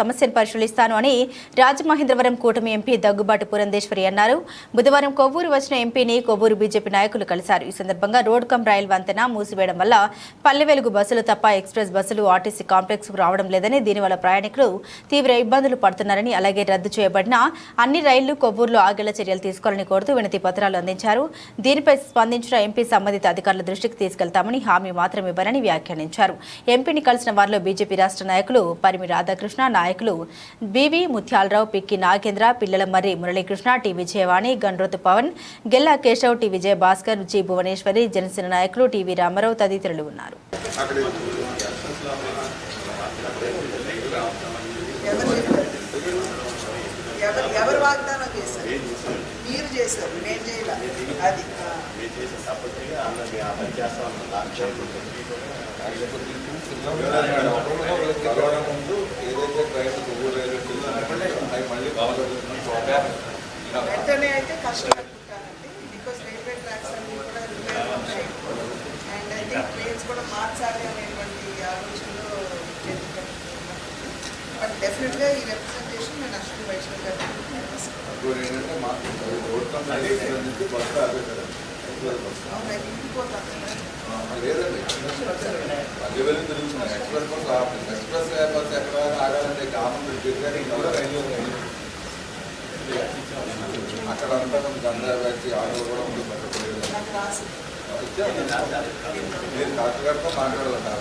సమస్యను పరిశీలిస్తాను అని రాజమహేంద్రవరం కూటమి ఎంపీ దగ్గుబాటు పురంధేశ్వరి అన్నారు. బుధవారం కొవ్వూరు వచ్చిన ఎంపీని కొవ్వూరు బీజేపీ నాయకులు కలిశారు. ఈ సందర్భంగా రోడ్ కమ్ రైల్ వంతెన మూసివేయడం వల్ల పల్లె వెలుగు బస్సులు తప్ప ఎక్స్ప్రెస్ బస్సులు ఆర్టీసీ కాంప్లెక్స్కు రావడం లేదని దీనివల్ల ప్రయాణికులు తీవ్ర ఇబ్బందులు పడుతున్నారని అలాగే రద్దు చేయబడిన అన్ని రైళ్ళు కొవ్వూరులో ఆగేలా చర్యలు తీసుకోవాలని కోరుతూ వినతి పత్రాలు అందించారు. దీనిపై స్పందించిన ఎంపీ సంబంధిత అధికారుల దృష్టికి తీసుకెళ్తామని హామీ మాత్రం ఇవ్వరని వ్యాఖ్యానించారు. ఎంపీని కలిసిన వారిలో బీజేపీ రాష్ట్ర నాయకులు పరిమి రాధాకృష్ణ నాయకులు BV Mutyalarao Pikki Nagendra Pillala Marri Muralikrishna T Vijayavani Gandrothu Pawan Gella Keshav T Vijaya Bhaskar G Bhuvaneswari Janasena నాయకులు టివి రామారావు తదితరులు ఉన్నారు ఎవరు చెప్పారు? ఎవరు ఎవరు వాగ్దానం చేశారు మీరు చేశారు నేను చేయలే అది ఆ. కరోనా ముందు వెంటనే అయితే కష్టపడుతుంటానండి బికాస్ రైల్వే ట్రాక్స్ అన్ని కూడా రిపేర్ ఉంటాయి. అండ్ ఐ థింక్ ట్రైన్స్ కూడా మార్చాలి అనేటువంటి ఆలోచనలో బట్ డెఫినెట్గా ఈ రిప్రజెంటేషన్ నేను అశ్విని వైష్ణవ్ గారికి ఆ, లేదండి. ఎక్స్ప్రెస్ ఆపలేదు ఎక్స్ప్రెస్ బస్సు ఎక్కడ ఆగాలంటే గ్రామం చెప్పారు ఇంకా రైల్వే రైలు అంతా కొంచెం గందా కూడా ముందు మీరు కలెక్టర్ గారితో మాట్లాడాలంటే ఆ